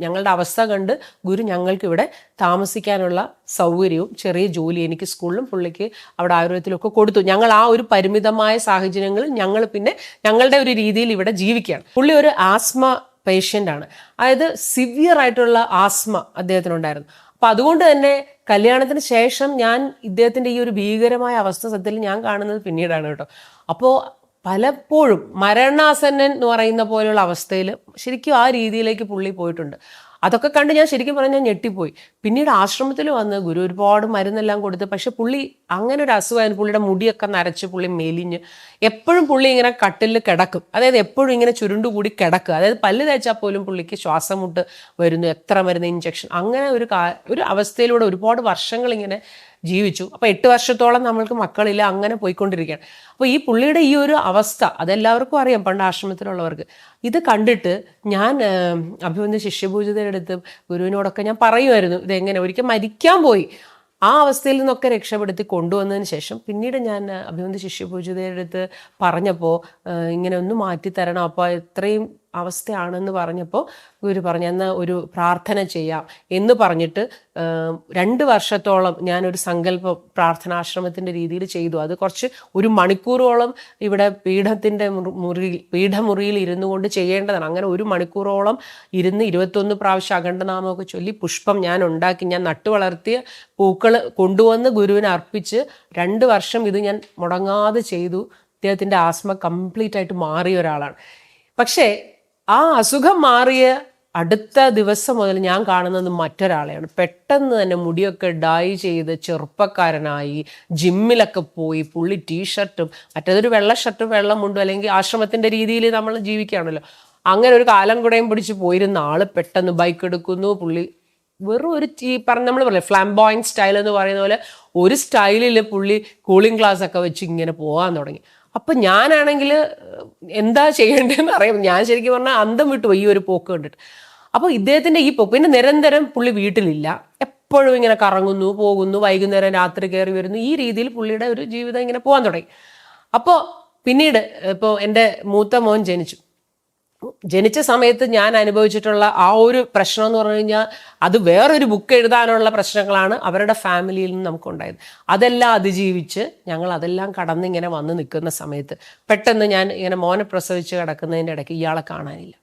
ഞങ്ങളുടെ അവസ്ഥ കണ്ട് ഗുരു ഞങ്ങൾക്ക് ഇവിടെ താമസിക്കാനുള്ള സൗകര്യവും ചെറിയ ജോലി എനിക്ക് സ്കൂളിലും പുള്ളിക്ക് അവിടെ ആയുർവേദത്തിലൊക്കെ കൊടുത്തു. ഞങ്ങൾ ആ ഒരു പരിമിതമായ സാഹചര്യങ്ങളിൽ ഞങ്ങൾ പിന്നെ ഞങ്ങളുടെ ഒരു രീതിയിൽ ഇവിടെ ജീവിക്കുകയാണ്. പുള്ളി ഒരു ആസ്മ പേഷ്യന്റ് ആണ്. അതായത് സിവിയർ ആയിട്ടുള്ള ആസ്മ അദ്ദേഹത്തിനുണ്ടായിരുന്നു. അപ്പം അതുകൊണ്ട് തന്നെ കല്യാണത്തിന് ശേഷം ഞാൻ ഇദ്ദേഹത്തിന്റെ ഈ ഒരു ഭീകരമായ അവസ്ഥ സത്യത്തിൽ ഞാൻ കാണുന്നത് പിന്നീടാണ് കേട്ടോ. അപ്പോൾ പലപ്പോഴും മരണാസന്നൻ എന്ന് പറയുന്ന പോലെയുള്ള അവസ്ഥയിൽ ശരിക്കും ആ രീതിയിലേക്ക് പുള്ളി പോയിട്ടുണ്ട്. അതൊക്കെ കണ്ട് ഞാൻ ശരിക്കും പറഞ്ഞാൽ ഞെട്ടിപ്പോയി. പിന്നീട് ആശ്രമത്തിൽ വന്ന് ഗുരു ഒരുപാട് മരുന്നെല്ലാം കൊടുത്ത് പക്ഷെ പുള്ളി അങ്ങനെ ഒരു അസുഖമായിരുന്നു പുള്ളിയുടെ മുടിയൊക്കെ നരച്ച് പുള്ളി മെലിഞ്ഞ് എപ്പോഴും പുള്ളി ഇങ്ങനെ കട്ടിൽ കിടക്കും. അതായത് എപ്പോഴും ഇങ്ങനെ ചുരുണ്ടുകൂടി കിടക്കുക അതായത് പല്ല് തേച്ചാൽ പോലും പുള്ളിക്ക് ശ്വാസം മുട്ട് വരുന്നു എത്ര മരുന്ന് ഇഞ്ചക്ഷൻ അങ്ങനെ ഒരു ഒരു അവസ്ഥയിലൂടെ ഒരുപാട് വർഷങ്ങൾ ഇങ്ങനെ ജീവിച്ചു. അപ്പോൾ എട്ട് വർഷത്തോളം നമ്മൾക്ക് മക്കളില്ല അങ്ങനെ പോയിക്കൊണ്ടിരിക്കുകയാണ്. അപ്പോൾ ഈ പുള്ളിയുടെ ഈ ഒരു അവസ്ഥ അതെല്ലാവർക്കും അറിയാം പണ്ട് ആശ്രമത്തിലുള്ളവർക്ക്. ഇത് കണ്ടിട്ട് ഞാൻ അഭിമന്യു ശിഷ്യപൂജിതയുടെ അടുത്ത് ഗുരുവിനോടൊക്കെ ഞാൻ പറയുമായിരുന്നു ഇതെങ്ങനെ? ഒരിക്കൽ മരിക്കാൻ പോയി. ആ അവസ്ഥയിൽ നിന്നൊക്കെ രക്ഷപ്പെടുത്തി കൊണ്ടുവന്നതിന് ശേഷം പിന്നീട് ഞാൻ അഭിമന്ത് ശിഷ്യപൂജിതയുടെ അടുത്ത് പറഞ്ഞപ്പോൾ ഇങ്ങനെ ഒന്ന് മാറ്റിത്തരണം. അപ്പോൾ ഇത്രയും അവസ്ഥയാണെന്ന് പറഞ്ഞപ്പോൾ ഗുരു പറഞ്ഞു എന്നാൽ ഒരു പ്രാർത്ഥന ചെയ്യാം. എന്ന് പറഞ്ഞിട്ട് രണ്ട് വർഷത്തോളം ഞാനൊരു സങ്കല്പ പ്രാർത്ഥനാശ്രമത്തിന്റെ രീതിയിൽ ചെയ്തു. അത് കുറച്ച് ഒരു മണിക്കൂറോളം ഇവിടെ പീഠത്തിന്റെ മുറിയിൽ പീഠമുറിയിൽ ഇരുന്നു കൊണ്ട് ചെയ്യേണ്ടതാണ്. അങ്ങനെ ഒരു മണിക്കൂറോളം ഇരുന്ന് ഇരുപത്തൊന്ന് പ്രാവശ്യം അഖണ്ഡനാമമൊക്കെ ചൊല്ലി പുഷ്പം ഞാൻ ഉണ്ടാക്കി. ഞാൻ നട്ടു വളർത്തിയ പൂക്കൾ കൊണ്ടുവന്ന് ഗുരുവിന് അർപ്പിച്ച് രണ്ട് വർഷം ഇത് ഞാൻ മുടങ്ങാതെ ചെയ്തു. അദ്ദേഹത്തിന്റെ ആസ്മ കംപ്ലീറ്റ് ആയിട്ട് മാറിയ ഒരാളാണ്. പക്ഷേ ആ അസുഖം മാറിയ അടുത്ത ദിവസം മുതൽ ഞാൻ കാണുന്നത് മറ്റൊരാളെയാണ്. പെട്ടെന്ന് തന്നെ മുടിയൊക്കെ ഡൈ ചെയ്ത് ചെറുപ്പക്കാരനായി ജിമ്മിലൊക്കെ പോയി പുള്ളി ടീഷർട്ടും മറ്റേതൊരു വെള്ള ഷർട്ടും വെള്ളം മുണ്ടും അല്ലെങ്കിൽ ആശ്രമത്തിന്റെ രീതിയിൽ നമ്മൾ ജീവിക്കുകയാണല്ലോ. അങ്ങനെ ഒരു കാലം കുടയും പിടിച്ച് പോയിരുന്ന ആൾ പെട്ടെന്ന് ബൈക്ക് എടുക്കുന്നു. പുള്ളി വെറും ഒരു ഈ പറഞ്ഞ നമ്മൾ പറയാം ഫ്ലാംബോയിങ് സ്റ്റൈൽ എന്ന് പറയുന്ന പോലെ ഒരു സ്റ്റൈലിൽ പുള്ളി കൂളിംഗ് ഗ്ലാസ് ഒക്കെ വെച്ച് ഇങ്ങനെ പോകാൻ തുടങ്ങി. അപ്പൊ ഞാനാണെങ്കിൽ എന്താ ചെയ്യേണ്ടതെന്ന് അറിയാം. ഞാൻ ശരിക്കും പറഞ്ഞാൽ അന്തം വിട്ടു ഈ ഒരു പോക്ക് കണ്ടിട്ട്. അപ്പോൾ ഇദ്ദേഹത്തിന്റെ ഈ പോക്ക് പിന്നെ നിരന്തരം പുള്ളി വീട്ടിലില്ല. എപ്പോഴും ഇങ്ങനെ കറങ്ങുന്നു പോകുന്നു വൈകുന്നേരം രാത്രി കയറി വരുന്നു. ഈ രീതിയിൽ പുള്ളിയുടെ ഒരു ജീവിതം ഇങ്ങനെ പോകാൻ തുടങ്ങി. അപ്പോൾ പിന്നീട് ഇപ്പോൾ എന്റെ മൂത്ത മോൻ ജനിച്ചു. ജനിച്ച സമയത്ത് ഞാൻ അനുഭവിച്ചിട്ടുള്ള ആ ഒരു പ്രശ്നം എന്ന് പറഞ്ഞു കഴിഞ്ഞാൽ അത് വേറൊരു ബുക്ക് എഴുതാനുള്ള പ്രശ്നങ്ങളാണ് അവരുടെ ഫാമിലിയിൽ നിന്ന് നമുക്കുണ്ടായത്. അതെല്ലാം അതിജീവിച്ച് ഞങ്ങൾ അതെല്ലാം കടന്നിങ്ങനെ വന്ന് നിൽക്കുന്ന സമയത്ത് പെട്ടെന്ന് ഞാൻ ഇങ്ങനെ മോനെ പ്രസവിച്ച് കിടക്കുന്നതിന്റെ ഇടയ്ക്ക് ഇയാളെ കാണാനില്ല.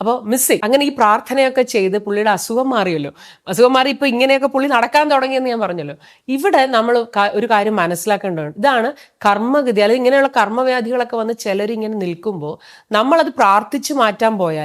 അപ്പോൾ മിസ്സിങ് അങ്ങനെ ഈ പ്രാർത്ഥനയൊക്കെ ചെയ്ത് പുള്ളിയുടെ അസുഖം മാറിയല്ലോ. അസുഖം മാറി ഇപ്പോൾ ഇങ്ങനെയൊക്കെ പുള്ളി നടക്കാൻ തുടങ്ങിയെന്ന് ഞാൻ പറഞ്ഞല്ലോ. ഇവിടെ നമ്മൾ ഒരു കാര്യം മനസ്സിലാക്കേണ്ടതുണ്ട്. ഇതാണ് കർമ്മഗതി അല്ലെങ്കിൽ ഇങ്ങനെയുള്ള കർമ്മവ്യാധികളൊക്കെ വന്ന് ചിലരിങ്ങനെ നിൽക്കുമ്പോൾ നമ്മളത് പ്രാർത്ഥിച്ച് മാറ്റാൻ പോയാൽ